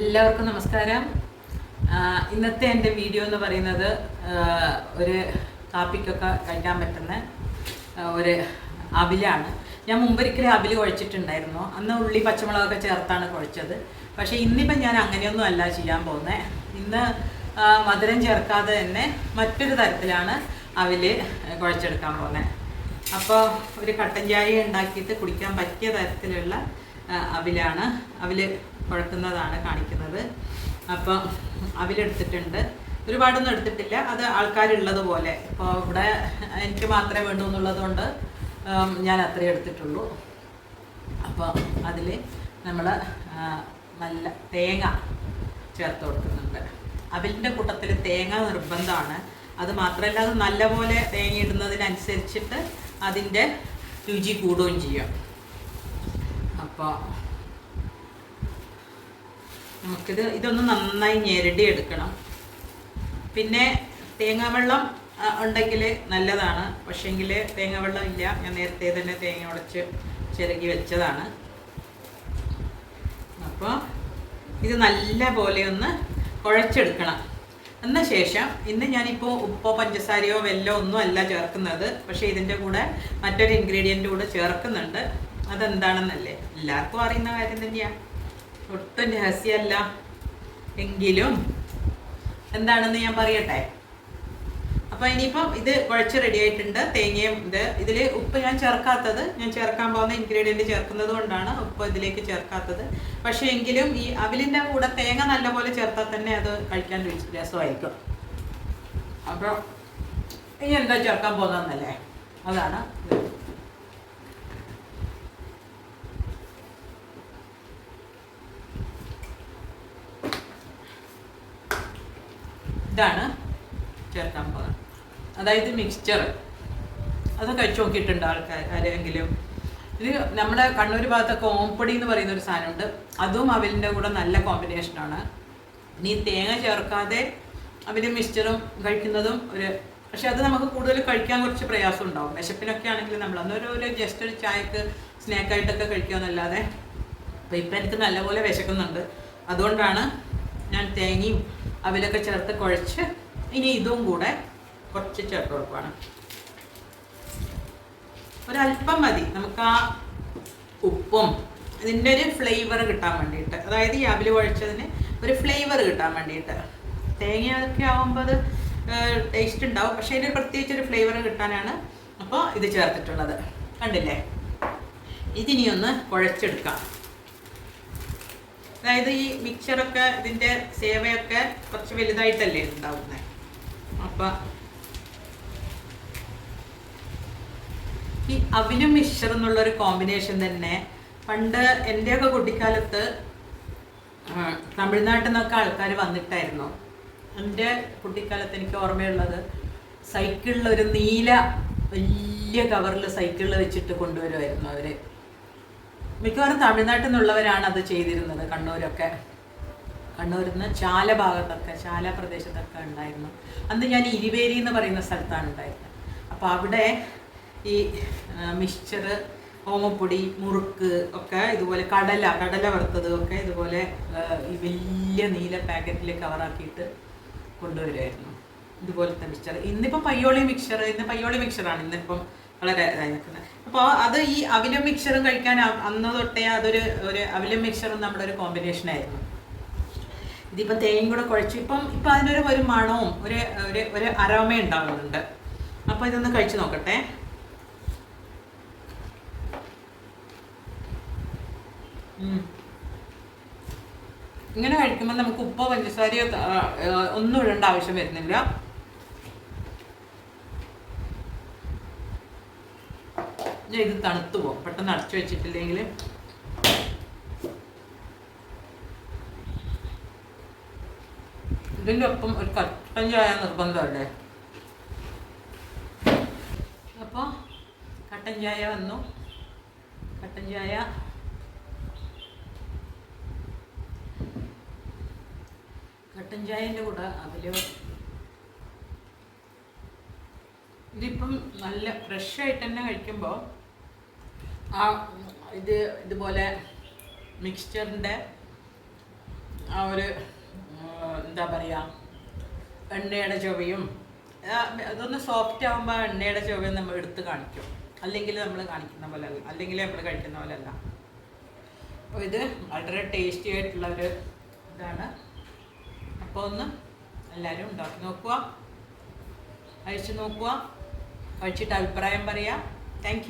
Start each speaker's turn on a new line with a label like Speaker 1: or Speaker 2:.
Speaker 1: എല്ലാവർക്കും നമസ്കാരം. ഇന്നത്തെ എന്റെ വീഡിയോ എന്ന് പറയുന്നത് ഒരു കാപ്പിക്കൊക്കെ കഴിക്കാൻ പറ്റുന്ന ഒരു അവിലാണ്. ഞാൻ മുമ്പൊരിക്കലും അവിൽ കുഴച്ചിട്ടുണ്ടായിരുന്നു. അന്ന് ഉള്ളി പച്ചമുളകൊക്കെ ചേർത്താണ് കുഴച്ചത്. പക്ഷേ ഇന്നിപ്പം ഞാൻ അങ്ങനെയൊന്നും അല്ല ചെയ്യാൻ പോകുന്നത് ഇന്ന് മധുരം ചേർക്കാതെ തന്നെ മറ്റൊരു തരത്തിലാണ് അവിൽ കുഴച്ചെടുക്കാൻ പോകുന്നത് അപ്പോൾ ഒരു കട്ടൻ ചായ ഉണ്ടാക്കിയിട്ട് കുടിക്കാൻ പറ്റിയ തരത്തിലുള്ള അവിലാണ്. അവിൽ കുഴക്കുന്നതാണ് കാണിക്കുന്നത്. അപ്പോൾ അവിലെടുത്തിട്ടുണ്ട് ഒരുപാടൊന്നും എടുത്തിട്ടില്ല. അത് ആൾക്കാരുള്ളതുപോലെ. ഇപ്പോൾ ഇവിടെ എനിക്ക് മാത്രമേ വേണ്ടൂ എന്നുള്ളത് കൊണ്ട് ഞാൻ അത്രേ എടുത്തിട്ടുള്ളൂ. അപ്പോൾ അതിൽ നമ്മൾ നല്ല തേങ്ങ ചേർത്ത് കൊടുക്കുന്നുണ്ട്. അവലിന്റെ കൂട്ടത്തിൽ തേങ്ങ നിർബന്ധമാണ്. അത് മാത്രമല്ല അത് നല്ലപോലെ തേങ്ങ ഇടുന്നതിനനുസരിച്ചിട്ട് അതിന്റെ രുചി കൂടുകയും ചെയ്യും. അപ്പോൾ നമുക്കിത് ഇതൊന്ന് നന്നായി ഞെരടി എടുക്കണം. പിന്നെ തേങ്ങാവെള്ളം വെള്ളം ഉണ്ടെങ്കിൽ നല്ലതാണ്. പക്ഷേങ്കിൽ തേങ്ങാവെള്ളം ഇല്ല. ഞാൻ നേരത്തെ തന്നെ തേങ്ങ ഉടച്ച് ചിരകി വെച്ചതാണ്. അപ്പോൾ ഇത് നല്ല പോലെ ഒന്ന് കുഴച്ചെടുക്കണം. എന്ന ശേഷം ഇന്ന് ഞാനിപ്പോൾ ഉപ്പോ പഞ്ചസാരയോ വെല്ലോ ഒന്നും അല്ല ചേർക്കുന്നത്. പക്ഷേ ഇതിന്റെ കൂടെ മറ്റൊരു ഇൻഗ്രീഡിയന്റ് കൂടെ ചേർക്കുന്നുണ്ട്. അതെന്താണെന്നല്ലേ? എല്ലാവർക്കും അറിയുന്ന കാര്യം തന്നെയാണ് ഒട്ടും രഹസ്യമല്ല എങ്കിലും എന്താണെന്ന് ഞാൻ പറയട്ടെ? അപ്പോൾ ഇനിയിപ്പം ഇത് കുഴച്ച് റെഡി ആയിട്ടുണ്ട്. തേങ്ങയും ഇത്. ഇതിൽ ഉപ്പ് ഞാൻ ചേർക്കാത്തത് ഞാൻ ചേർക്കാൻ പോകുന്ന ഇൻഗ്രീഡിയന്റ് ചേർക്കുന്നത് കൊണ്ടാണ് ഉപ്പ് ഇതിലേക്ക് ചേർക്കാത്തത്. പക്ഷേ എങ്കിലും ഈ അവിലിന്റെ കൂടെ തേങ്ങ നല്ലപോലെ ചേർത്താൽ തന്നെ അത് കഴിക്കാൻ രസമായിരിക്കും. അപ്പോൾ ഇനി എന്താ ചേർക്കാൻ പോകുന്നതെന്നല്ലേ? അതാണ് ഇതാണ് ചേർക്കാൻ പോകുന്നത്. അതായത് മിക്സ്ചർ അത് കഴിച്ചു നോക്കിയിട്ടുണ്ട് ആൾക്കാർ ആരെങ്കിലും. ഇത് നമ്മുടെ കണ്ണൂർ ഭാഗത്തൊക്കെ ഓംപടി എന്ന് പറയുന്ന ഒരു സാധനമുണ്ട്. അതും അവലിന്റെ കൂടെ നല്ല കോമ്പിനേഷനാണ് ഇനി തേങ്ങ ചേർക്കാതെ അവർ മിക്സ്ചറും കഴിക്കുന്നതും ഒരു പക്ഷെ അത് നമുക്ക് കൂടുതൽ കഴിക്കാൻ കുറച്ച് പ്രയാസം ഉണ്ടാവും. വിശപ്പിനൊക്കെ ആണെങ്കിൽ നമ്മൾ അന്നൊരു ഒരു ജസ്റ്റ് ഒരു ചായക്ക് സ്നാക്കായിട്ടൊക്കെ കഴിക്കാമെന്നല്ലാതെ അപ്പം ഇപ്പം എനിക്ക് നല്ലപോലെ വിശക്കുന്നുണ്ട്. അതുകൊണ്ടാണ് ഞാൻ തേങ്ങയും അവിലൊക്കെ ചേർത്ത് കുഴച്ച് ഇനി ഇതും കൂടെ കുറച്ച് ചേർത്ത് കൊടുക്കുകയാണ് ഒരല്പം മതി. നമുക്ക് ആ ഉപ്പും ഇതിന്റെ ഒരു ഫ്ലേവർ കിട്ടാൻ വേണ്ടിയിട്ട്. അതായത് ഈ അവിൽ കുഴച്ചതിന് ഒരു ഫ്ലേവർ കിട്ടാൻ വേണ്ടിയിട്ട്. തേങ്ങയൊക്കെ ആകുമ്പോൾ അത് ടേസ്റ്റ് ഉണ്ടാവും. പക്ഷേ ഇതിന് പ്രത്യേകിച്ച് ഒരു ഫ്ലേവർ കിട്ടാനാണ് അപ്പോൾ ഇത് ചേർത്തിട്ടുള്ളത്. കണ്ടില്ലേ? ഇതിനി ഒന്ന് കുഴച്ചെടുക്കാം. അതായത് ഈ മിക്സറൊക്കെ ഇതിന്റെ സേവയൊക്കെ കുറച്ച് വലുതായിട്ടല്ലേ ഉണ്ടാവുന്നത് അപ്പം ഈ അവിലും മിക്സർ എന്നുള്ള ഒരു കോമ്പിനേഷൻ തന്നെ പണ്ട് എന്റെയൊക്കെ കുട്ടിക്കാലത്ത് തമിഴ്നാട്ടിൽ നിന്നൊക്കെ ആൾക്കാർ വന്നിട്ടായിരുന്നു. എന്റെ കുട്ടിക്കാലത്ത് എനിക്ക് ഓർമ്മയുള്ളത് സൈക്കിളിൽ ഒരു നീല വലിയ കവറിൽ സൈക്കിളിൽ വെച്ചിട്ട് കൊണ്ടുവരുമായിരുന്നു അവർ മിക്കവാറും തമിഴ്നാട്ടിൽ നിന്നുള്ളവരാണ് അത് ചെയ്തിരുന്നത്. കണ്ണൂരൊക്കെ. കണ്ണൂരിൽ നിന്ന് ചാല ഭാഗത്തൊക്കെ ചാല പ്രദേശത്തൊക്കെ ഉണ്ടായിരുന്നു. അന്ന് ഞാൻ ഇരുവേരി എന്ന് പറയുന്ന സ്ഥലത്താണ് ഉണ്ടായിരുന്നത്. അപ്പോൾ അവിടെ ഈ മിക്സ്ചർ ഓമപ്പൊടി മുറുക്ക് ഒക്കെ ഇതുപോലെ കടല കടല വറുത്തത് ഒക്കെ ഇതുപോലെ ഈ വലിയ നീല പാക്കറ്റിൽ കവറാക്കിയിട്ട് കൊണ്ടുവരുമായിരുന്നു ഇതുപോലത്തെ മിക്സ്ചർ. ഇന്നിപ്പോൾ പയ്യോളി മിക്സ്ചർ ഇന്ന് പയ്യോളി മിക്സ്ചറാണ്. ഇന്നിപ്പം വളരെ ഇതായിരിക്കുന്നത് അപ്പോൾ അത് ഈ അവിലും മിക്സറും കഴിക്കാൻ അന്ന് തൊട്ടേ അതൊരു ഒരു അവിലും മിക്സറും നമ്മുടെ ഒരു കോമ്പിനേഷൻ ആയിരുന്നു. ഇതിപ്പം തേങ്ങയും കൂടെ കുഴച്ചു ഇപ്പം ഇപ്പം അതിനൊരു ഒരു മണവും ഒരു ഒരു ഒരു അരോമ ഉണ്ടാവുന്നുണ്ട്. അപ്പോൾ ഇതൊന്ന് കഴിച്ചു നോക്കട്ടെ. ഇങ്ങനെ കഴിക്കുമ്പോൾ നമുക്ക് ഉപ്പോ പഞ്ചസാരയോ ഒന്നും ഇടേണ്ട ആവശ്യം വരുന്നില്ല. ഞാൻ ഇത് തണുത്തു പോകും. പെട്ടെന്ന് അടച്ചു വെച്ചിട്ടില്ലെങ്കിൽ ഇതിന്റെ ഒപ്പം ഒരു കട്ടൻ ചായ നിർബന്ധമല്ലേ? അപ്പോൾ കട്ടൻ ചായ വന്നു. കട്ടൻ ചായ. കട്ടൻ ചായന്റെ കൂടെ അതിൽ ഇതിപ്പം നല്ല ഫ്രഷ് ആയിട്ട് തന്നെ കഴിക്കുമ്പോൾ ആ ഇത് ഇതുപോലെ മിക്സ്ചറിന്റെ ആ ഒരു എന്താ പറയുക എണ്ണയുടെ ചുവയും അതൊന്ന് സോഫ്റ്റ് ആകുമ്പോൾ എണ്ണയുടെ ചുവയും നമ്മൾ എടുത്ത് കാണിക്കും. അല്ലെങ്കിൽ നമ്മൾ കാണിക്കുന്ന പോലെ അല്ല. അല്ലെങ്കിൽ നമ്മൾ കഴിക്കുന്ന പോലെ അല്ല. അപ്പോൾ ഇത് വളരെ ടേസ്റ്റി ആയിട്ടുള്ള ഒരു ഇതാണ്. അപ്പോൾ ഒന്ന് എല്ലാവരും ഉണ്ടാക്കി നോക്കുക. കഴിച്ച് നോക്കുക. കഴിച്ചിട്ട് അഭിപ്രായം പറയാം. താങ്ക്